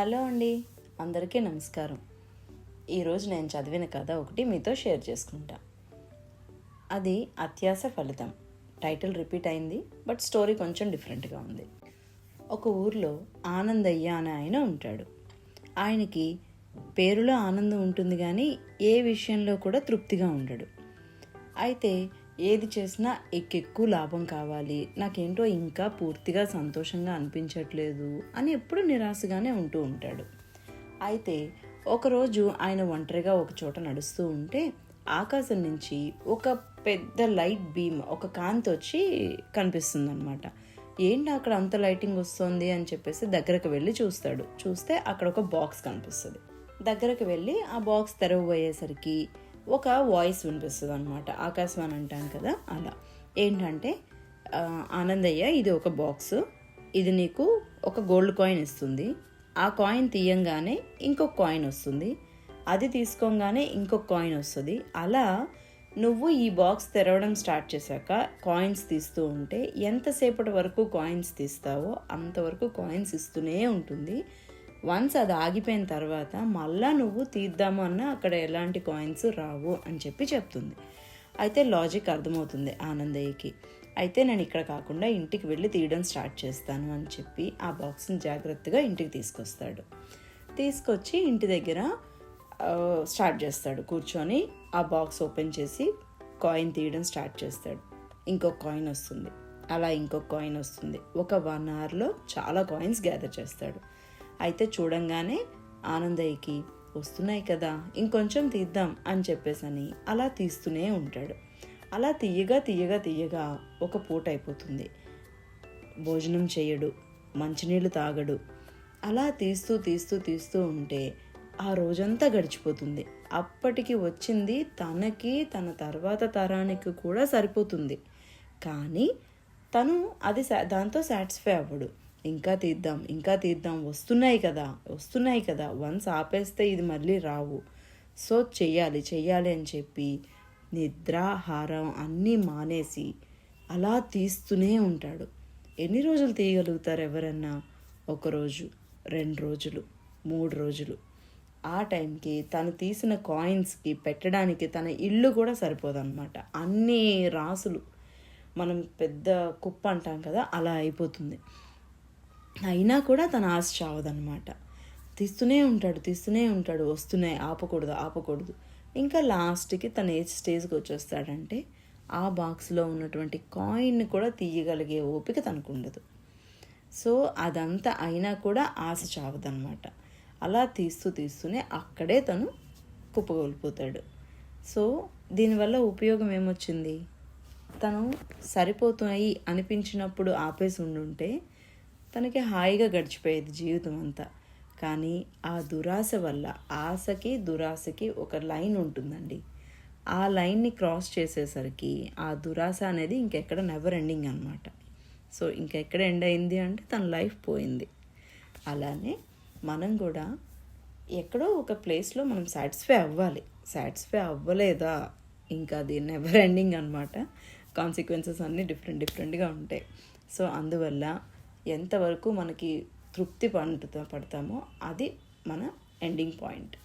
Hello అండి అందరికీ నమస్కారం. ఈరోజు నేను చదివిన కథ ఒకటి మీతో షేర్ చేసుకుంటా. అది అత్యాస ఫలితం. టైటిల్ రిపీట్ అయింది బట్ స్టోరీ కొంచెం డిఫరెంట్గా ఉంది. ఒక ఊర్లో ఆనందయ్య అనే ఆయన ఉంటాడు. ఆయనకి పేరులో ఆనందం ఉంటుంది కానీ ఏ విషయంలో కూడా తృప్తిగా ఉండడు. అయితే ఏది చేసినా ఎక్కెక్కువ లాభం కావాలి. నాకేంటో ఇంకా పూర్తిగా సంతోషంగా అనిపించట్లేదు అని ఎప్పుడు నిరాశగానే ఉంటూ ఉంటాడు. అయితే ఒకరోజు ఆయన ఒంటరిగా ఒక చోట నడుస్తూ ఉంటే ఆకాశం నుంచి ఒక పెద్ద లైట్ బీమ్ ఒక కాంతి వచ్చి కనిపిస్తుంది అనమాట ఏంటి అక్కడ అంత లైటింగ్ వస్తుంది? అని చెప్పేసి దగ్గరకు వెళ్ళి చూస్తాడు. చూస్తే అక్కడ ఒక బాక్స్ కనిపిస్తుంది. దగ్గరకు వెళ్ళి ఆ బాక్స్ తెరవబోయేసరికి ఒక వాయిస్ వినిపిస్తుంది అనమాట ఆకాశవాణి అంటాను కదా అలా. ఏంటంటే ఆనందయ్య ఇది ఒక బాక్స్ ఇది నీకు ఒక గోల్డ్ కాయిన్ ఇస్తుంది. ఆ కాయిన్ తీయంగానే ఇంకొక కాయిన్ వస్తుంది. అది తీసుకోగానే ఇంకొక కాయిన్ వస్తుంది. అలా నువ్వు ఈ బాక్స్ తెరవడం స్టార్ట్ చేశాక కాయిన్స్ తీస్తూ ఉంటే ఎంతసేపటి వరకు కాయిన్స్ తీస్తావో అంతవరకు కాయిన్స్ ఇస్తూనే ఉంటుంది. వన్స్ అది ఆగిపోయిన తర్వాత మళ్ళా నువ్వు తీద్దాము అక్కడ ఎలాంటి కాయిన్స్ రావు అని చెప్పి చెప్తుంది. అయితే లాజిక్ అర్థమవుతుంది ఆనందయ్యకి. అయితే నేను ఇక్కడ కాకుండా ఇంటికి వెళ్ళి తీయడం స్టార్ట్ చేస్తాను అని చెప్పి ఆ బాక్స్ని జాగ్రత్తగా ఇంటికి తీసుకొస్తాడు. తీసుకొచ్చి ఇంటి దగ్గర స్టార్ట్ చేస్తాడు. కూర్చొని ఆ బాక్స్ ఓపెన్ చేసి కాయిన్ తీయడం స్టార్ట్ చేస్తాడు. ఇంకొక కాయిన్ వస్తుంది. అలా ఇంకొక కాయిన్ వస్తుంది. ఒక వన్ అవర్లో చాలా కాయిన్స్ గ్యాదర్ చేస్తాడు. అయితే చూడంగానే ఆనందయ్యకి వస్తున్నాయి కదా ఇంకొంచెం తీద్దాం అని చెప్పేసని అలా తీస్తూనే ఉంటాడు. అలా తీయగా తీయగా తీయగా ఒక పూట అయిపోతుంది. భోజనం చేయడు మంచినీళ్ళు తాగడు. అలా తీస్తూ తీస్తూ తీస్తూ ఉంటే ఆ రోజంతా గడిచిపోతుంది. అప్పటికి వచ్చింది తనకి తన తర్వాత తరానికి కూడా సరిపోతుంది. కానీ తను అది సా- దాంతో సాటిస్ఫై అవ్వడు. ఇంకా తీద్దాం ఇంకా తీద్దాం. వస్తున్నాయి కదా వస్తున్నాయి కదా. వన్స్ ఆపేస్తే ఇది మళ్ళీ రావు. సో చెయ్యాలి చెయ్యాలి అని చెప్పి నిద్రాహారం అన్నీ మానేసి అలా తీస్తూనే ఉంటాడు. ఎన్ని రోజులు తీయగలుగుతారు ఎవరన్నా? ఒకరోజు రెండు రోజులు మూడు రోజులు. ఆ టైంకి తను తీసిన కాయిన్స్కి పెట్టడానికి తన ఇల్లు కూడా సరిపోదన్నమాట. అన్ని రాసులు. మనం పెద్ద కుప్ప అంటాం కదా అలా అయిపోతుంది. అయినా కూడా తన ఆశ చావదనమాట తీస్తూనే ఉంటాడు తీస్తూనే ఉంటాడు వస్తున్నాయి ఆపకూడదు ఆపకూడదు. ఇంకా లాస్ట్కి తను ఏ స్టేజ్కి వచ్చేస్తాడంటే ఆ బాక్స్లో ఉన్నటువంటి కాయిన్ని కూడా తీయగలిగే ఓపిక తనకు ఉండదు సో అదంతా అయినా కూడా ఆశ చావదనమాట అలా తీస్తూ తీస్తూనే అక్కడే తను కుప్పగోలిపోతాడు సో దీనివల్ల ఉపయోగం ఏమొచ్చింది? తను సరిపోతున్నాయి అనిపించినప్పుడు ఆపేసి ఉండుంటే తనకి హాయిగా గడిచిపోయేది జీవితం అంతా. కానీ ఆ దురాశ వల్ల ఆశకి దురాశకి ఒక లైన్ ఉంటుందండి. ఆ లైన్ని క్రాస్ చేసేసరికి ఆ దురాశ అనేది ఇంకెక్కడ నెవర్ ఎండింగ్ అనమాట సో ఇంకెక్కడ ఎండ్ అయింది అంటే తన లైఫ్ పోయింది. అలానే మనం కూడా ఎక్కడో ఒక ప్లేస్లో మనం సాటిస్ఫై అవ్వాలి. సాటిస్ఫై అవ్వలేదా? ఇంకా అది నెవర్ ఎండింగ్ అనమాట కాన్సిక్వెన్సెస్ అన్నీ డిఫరెంట్ డిఫరెంట్గా ఉంటాయి. సో అందువల్ల ఎంతవరకు మనకి తృప్తి పండుతా పడతామో అది మన ఎండింగ్ పాయింట్.